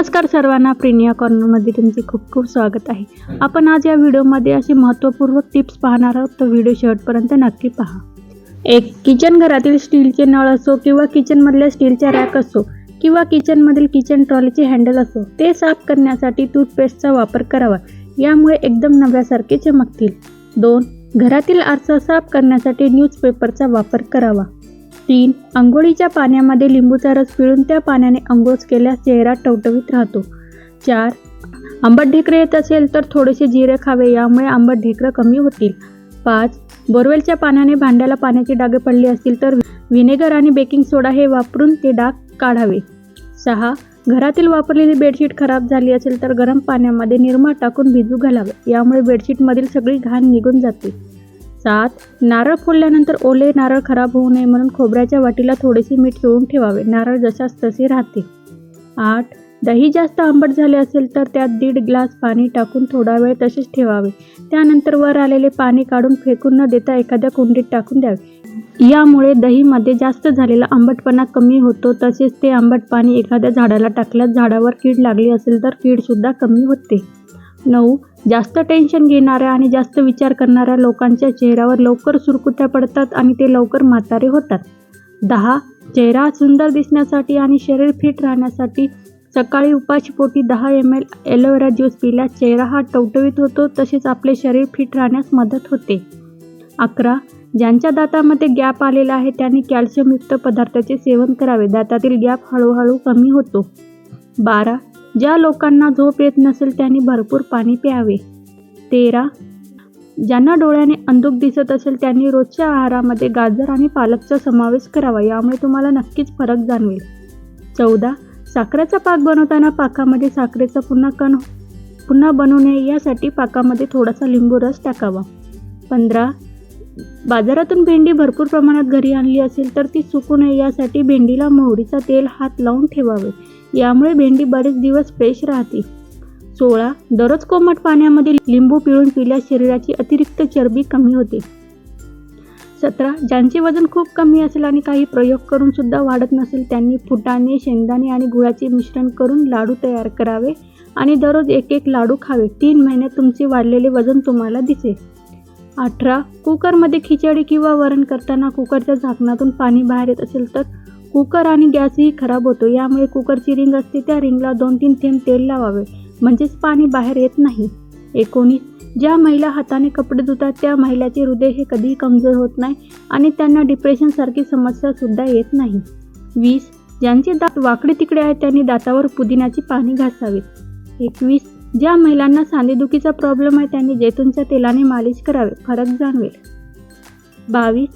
नमस्कार सर्वांना प्रिनिया कॉर्नरमध्ये तुमचे खूप खूप स्वागत आहे. आपण आज या व्हिडिओमध्ये असे महत्त्वपूर्ण टिप्स पाहणार आहोत. तर व्हिडिओ शेवटपर्यंत नक्की पहा. एक किचन घरातील स्टीलचे नळ असो किंवा किचनमधल्या स्टीलच्या रॅक असो किंवा किचनमधील किचन ट्रॉलीचे हँडल असो ते साफ करण्यासाठी टूथपेस्टचा वापर करावा. यामुळे एकदम नव्यासारखे चमकतील. दोन घरातील आरसा साफ करण्यासाठी न्यूजपेपरचा वापर करावा. तीन. आंघोळीच्या पाण्यामध्ये लिंबूचा रस पिळून त्या पाण्याने आंघोळ केल्यास चेहरा टवटवीत राहतो. चार. आंबट ढेकरे येत असेल तर थोडेसे जिरे खावे यामुळे आंबट ढेकरं कमी होतील. पाच. बोरवेलच्या पाण्याने भांड्याला पाण्याचे डागे पडले असतील तर व्हिनेगर आणि बेकिंग सोडा हे वापरून ते डाग काढावे. सहा. घरातील वापरलेली बेडशीट खराब झाली असेल तर गरम पाण्यामध्ये निरमा टाकून भिजू घालावे यामुळे बेडशीटमधील सगळी घाण निघून जाते. सात नारळ फोडल्यानंतर ओले नारळ खराब होऊ नये म्हणून खोबऱ्याच्या वाटीला थोडेसे मीठ चोळून ठेवावे. नारळ जशास तसे राहते. आठ दही जास्त आंबट झाले असेल तर त्यात दीड ग्लास पाणी टाकून थोडा वेळ तसेच ठेवावे. त्यानंतर वर आलेले पाणी काढून फेकून न देता एखाद्या कुंडीत टाकून द्यावे. यामुळे दहीमध्ये जास्त झालेला आंबटपणा कमी होतो. तसेच ते आंबट पाणी एखाद्या झाडाला टाकल्यास झाडावर कीड लागली असेल तर कीडसुद्धा कमी होते. नऊ जास्त टेन्शन घेणाऱ्या आणि जास्त विचार करणाऱ्या लोकांच्या चेहऱ्यावर लवकर सुरकुत्या पडतात आणि ते लवकर म्हातारे होतात. दहा चेहरा सुंदर दिसण्यासाठी आणि शरीर फिट राहण्यासाठी सकाळी उपाशीपोटी दहा M L aloe vera juice पिल्यास चेहरा हा टवटवीत होतो तसेच आपले शरीर फिट राहण्यास मदत होते. अकरा ज्यांच्या दातामध्ये गॅप आलेला आहे त्यांनी कॅल्शियमयुक्त पदार्थाचे सेवन करावे. दातातील गॅप हळूहळू कमी होतो. बारा ज्या लोकांना झोप येत नसेल त्यांनी भरपूर पाणी प्यावे. तेरा. ज्यांना डोळ्याने अंधुक दिसत असेल त्यांनी रोजच्या आहारामध्ये गाजर आणि पालकचा समावेश करावा यामुळे तुम्हाला नक्कीच फरक जाणवेल. चौदा. साखरेचा पाक बनवताना पाकामध्ये साखरेचा पुन्हा कण पुन्हा बनवू नये यासाठी पाकामध्ये थोडासा लिंबू रस टाकावा. पंधरा. बाजारातून भेंडी भरपूर प्रमाणात घरी आणली असेल तर ती सुकू नये यासाठी भेंडीला मोहरीचा तेल हात लावून ठेवावे. यामुळे भेंडी बरेच दिवस फ्रेश राहते. सोळा दररोज कोमट पाण्यामध्ये लिंबू पिळून पिल्यास शरीराची अतिरिक्त चरबी कमी होते. सतरा ज्यांचे वजन खूप कमी असेल आणि काही प्रयोग करून सुद्धा वाढत नसेल त्यांनी फुटाणे शेंगदाणे आणि गुळाचे मिश्रण करून लाडू तयार करावे आणि दररोज एक एक लाडू खावे. तीन महिन्यात तुमचे वाढलेले वजन तुम्हाला दिसेल. अठरा कुकरमध्ये खिचडी किंवा वरण करताना कुकरच्या झाकणातून पाणी बाहेर येत असेल तर कुकर आणि गॅसही खराब होतो. यामुळे कुकरची रिंग असते. त्या रिंगला दोन तीन थेंब तेल लावावे. म्हणजेच पाणी बाहेर येत नाही. एकोणीस. ज्या महिला हाताने कपडे धुतात त्या महिलाचे हृदय हे कधीही कमजोर होत नाही आणि त्यांना डिप्रेशनसारखी समस्यासुद्धा येत नाही. वीस. ज्यांचे दात वाकडे तिकडे आहेत त्यांनी दातावर पुदिन्याची पाणी घासावीत. एकवीस. ज्या महिलांना सांधेदुखीचा प्रॉब्लेम आहे त्यांनी जैतूनच्या तेलाने मालिश करावे. फरक जाणवेल. बावीस.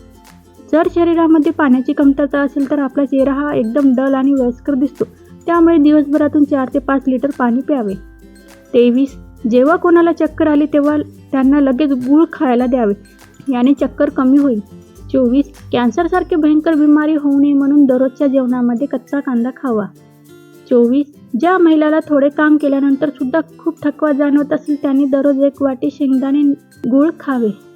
जर शरीरामध्ये पाण्याची कमतरता असेल तर आपला चेहरा हा एकदम डल आणि वयस्कर दिसतो. त्यामुळे दिवसभरातून चार ते पाच लिटर पाणी प्यावे. तेवीस जेव्हा कोणाला चक्कर आली तेव्हा त्यांना लगेच गूळ खायला द्यावे. याने चक्कर कमी होईल. चोवीस कॅन्सरसारखे भयंकर बिमारी होऊ नये म्हणून दररोजच्या जेवणामध्ये कच्चा कांदा खावा. चोवीस ज्या महिलाला थोडे काम केल्यानंतर सुद्धा खूप थकवा जाणवत असेल त्यांनी दररोज एक वाटी शेंगदाणे गूळ खावे.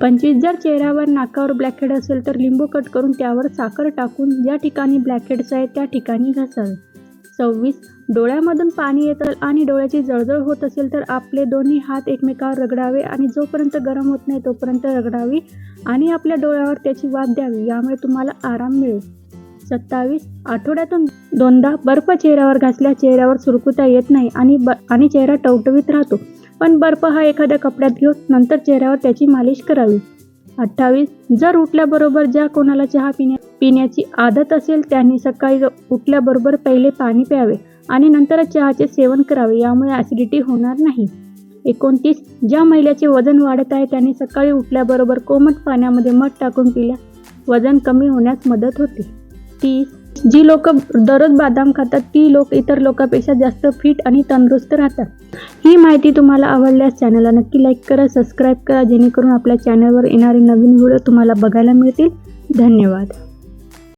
पंचवीस जर चेहऱ्यावर नाकावर ब्लॅकहेड असेल तर लिंबू कट करून त्यावर साखर टाकून ज्या ठिकाणी ब्लॅकहेड्स आहे त्या ठिकाणी घासावे सव्वीस डोळ्यामधून पाणी येतं आणि डोळ्याची जळजळ होत असेल तर आपले दोन्ही हात एकमेकावर रगडावे आणि जोपर्यंत गरम होत नाही तोपर्यंत रगडावी आणि आपल्या डोळ्यावर त्याची वाफ द्यावी यामुळे तुम्हाला आराम मिळेल. सत्तावीस आठवड्यातून दोनदा बर्फ चेहऱ्यावर घासल्या चेहऱ्यावर सुरकुता येत नाही आणि ब आणि चेहरा टवटवीत राहतो. पण बर्फ हा एखाद्या कपड्यात घेऊन नंतर चेहऱ्यावर त्याची मालिश करावी. अठ्ठावीस जर उठल्याबरोबर ज्या कोणाला चहा पिण्या पिण्याची आदत असेल त्यांनी सकाळी उठल्याबरोबर पहिले पाणी प्यावे आणि नंतरच चहाचे सेवन करावे यामुळे ॲसिडिटी होणार नाही. एकोणतीस ज्या महिलेचे वजन वाढत आहे त्यांनी सकाळी उठल्याबरोबर कोमट पाण्यामध्ये मध टाकून पिल्यास वजन कमी होण्यास मदत होते. तीस जी लोक दररोज बदाम खातात ती लोक इतर लोकांपेक्षा जास्त फिट आणि तंदुरुस्त राहतात. ही माहिती तुम्हाला आवडल्यास चॅनलला नक्की लाईक करा सबस्क्राईब करा जेणेकरून आपल्या चॅनलवर येणारे नवीन व्हिडिओ तुम्हाला बघायला मिळतील. धन्यवाद.